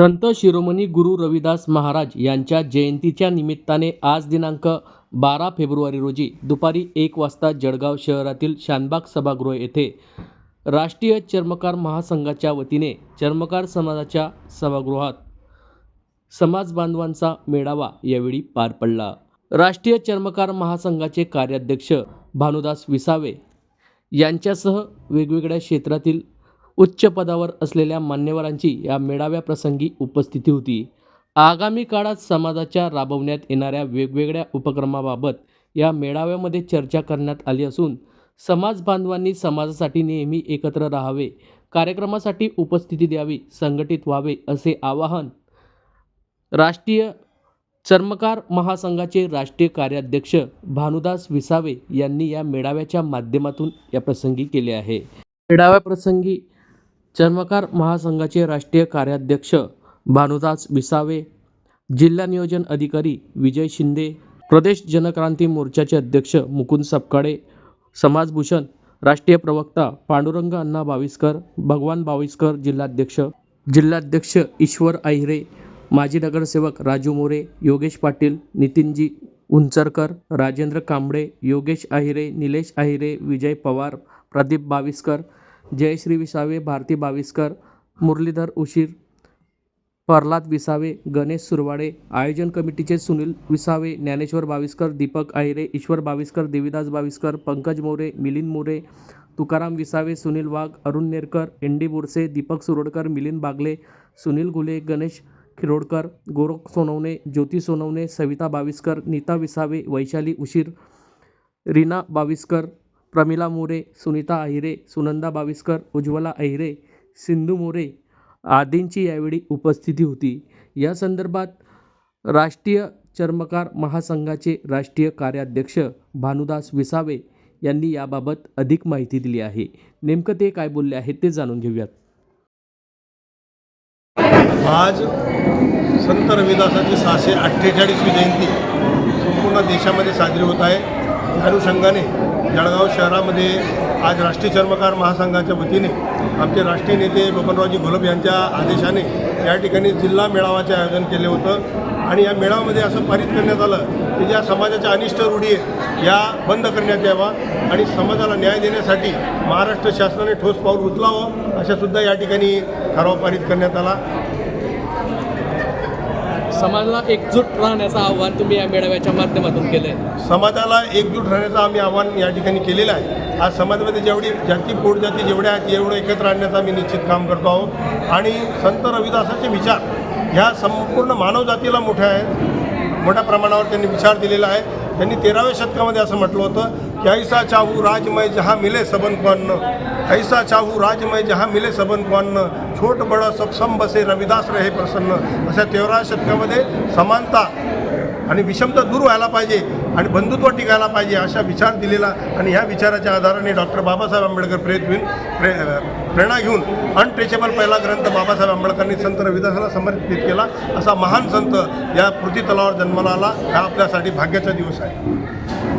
संत शिरोमणी गुरु रविदास महाराज यांच्या जयंतीच्या निमित्ताने आज दिनांक बारा फेब्रुवारी रोजी दुपारी एक वाजता जळगाव शहरातील शानबाग सभागृह येथे राष्ट्रीय चर्मकार महासंघाच्या वतीने चर्मकार समाजाच्या सभागृहात समाज बांधवांचा मेळावा यावेळी पार पडला. राष्ट्रीय चर्मकार महासंघाचे कार्याध्यक्ष भानुदास विसावे यांच्यासह वेगवेगळ्या क्षेत्रातील उच्च पदावर असलेल्या मान्यवरांची या मेळाव्याप्रसंगी उपस्थिती होती. आगामी काळात समाजाच्या राबवण्यात येणाऱ्या वेगवेगळ्या उपक्रमाबाबत या मेळाव्यामध्ये चर्चा करण्यात आली असून समाज बांधवांनी समाजासाठी नेहमी एकत्र राहावे कार्यक्रमासाठी उपस्थिती द्यावी संघटित व्हावे असे आवाहन राष्ट्रीय चर्मकार महासंघाचे राष्ट्रीय कार्याध्यक्ष भानुदास विसावे यांनी या मेळाव्याच्या माध्यमातून या प्रसंगी केले आहे. मेळाव्याप्रसंगी चर्मकार महासंघाचे राष्ट्रीय कार्याध्यक्ष भानुदास विसावे जिल्हा नियोजन अधिकारी विजय शिंदे प्रदेश जनक्रांती मोर्चाचे अध्यक्ष मुकुंद सपकाळे समाजभूषण राष्ट्रीय प्रवक्ता पांडुरंग अण्णा बाविस्कर भगवान बाविस्कर जिल्हाध्यक्ष जिल्हाध्यक्ष ईश्वर आहिरे माजी नगरसेवक राजू मोरे योगेश पाटील नितीनजी उंचरकर राजेंद्र कांबळे योगेश आहिरे निलेश आहिरे विजय पवार प्रदीप बाविस्कर जयश्री विसावे भारती बाविस्कर मुरलीधर उशीर प्रल्हाद विसावे गणेश सुरवाडे आयोजन कमिटीचे सुनील विसावे ज्ञानेश्वर बाविस्कर दीपक आहिरे ईश्वर बाविस्कर देवीदास बाविस्कर पंकज मोरे मिलिंद मोरे तुकाराम विसावे सुनील वाघ अरुण नेरकर एन डी बोरसे दीपक सुरोडकर मिलिंद बागले सुनील गुले गणेश खिरोडकर गोरख सोनवणे ज्योती सोनवणे सविता बाविस्कर नीता विसावे वैशाली उशीर रीना बाविस्कर प्रमिला मोरे सुनीता अहिरे सुनंदा बाविस्कर उज्ज्वला अहिरे सिंधू मोरे आदींची यावेळी उपस्थिती होती. या संदर्भात राष्ट्रीय चर्मकार महासंघाचे राष्ट्रीय कार्याध्यक्ष भानुदास विसावे यांनी याबाबत अधिक माहिती दिली आहे. नेमकं ते काय बोलले आहेत ते जाणून घेऊयात. आज संत रविदासाची सहाशे अठ्ठेचाळीसवी जयंती संपूर्ण देशामध्ये साजरी होत आहे. त्या अनुषंगाने जळगाव शहरामध्ये आज राष्ट्रीय चर्मकार महासंघाच्या वतीने आमचे राष्ट्रीय नेते बबनरावजी घोलप यांच्या आदेशाने या ठिकाणी जिल्हा मेळाव्याचे आयोजन केले होतं. आणि या मेळाव्यामध्ये असं पारित करण्यात आलं की ज्या समाजाच्या अनिष्ट रूढी आहेत या बंद करण्यात यावा आणि समाजाला न्याय देण्यासाठी महाराष्ट्र शासनाने ठोस पाऊल उचलावं अशासुद्धा या ठिकाणी ठराव पारित करण्यात आला. समाजाला एकजूट राहण्याचं आव्हान तुम्ही या मेळाव्याच्या माध्यमातून केलं आहे समाजाला एकजूट राहण्याचं आम्ही आव्हान या ठिकाणी केलेलं आहे. आज समाजामध्ये जेवढी जाती पोटजाती जेवढ्या आहेत एवढं एकत्र आणण्याचं आम्ही निश्चित काम करतो आहोत. आणि संत रविदासाचे विचार ह्या संपूर्ण मानवजातीला मोठ्या आहेत. मोठ्या प्रमाणावर त्यांनी विचार दिलेला आहे. त्यांनी तेराव्या शतकामध्ये असं म्हटलं होतं की ऐसा चाहू राजमय जहा मिले सबन को अन्न ऐसा चाहू राजमय जहा मिले सबन को अन्न छोट बड सक्षम बसे रविदास रहे प्रसन्न. अशा तेराव्या शतकामध्ये समानता आणि विषमता दूर व्हायला पाहिजे आणि बंधुत्व टिकायला पाहिजे अशा विचार दिलेला. आणि ह्या विचाराच्या आधाराने डॉक्टर बाबासाहेब आंबेडकर प्रेरित होऊन प्रे प्रेरणा घेऊन अनट्रेचेबल पहिला ग्रंथ बाबासाहेब आंबेडकरांनी संत रविदासाला समर्पित केला. असा महान संत या पृथ्वी तलावर जन्माला आला. हा आपल्यासाठी भाग्याचा दिवस आहे.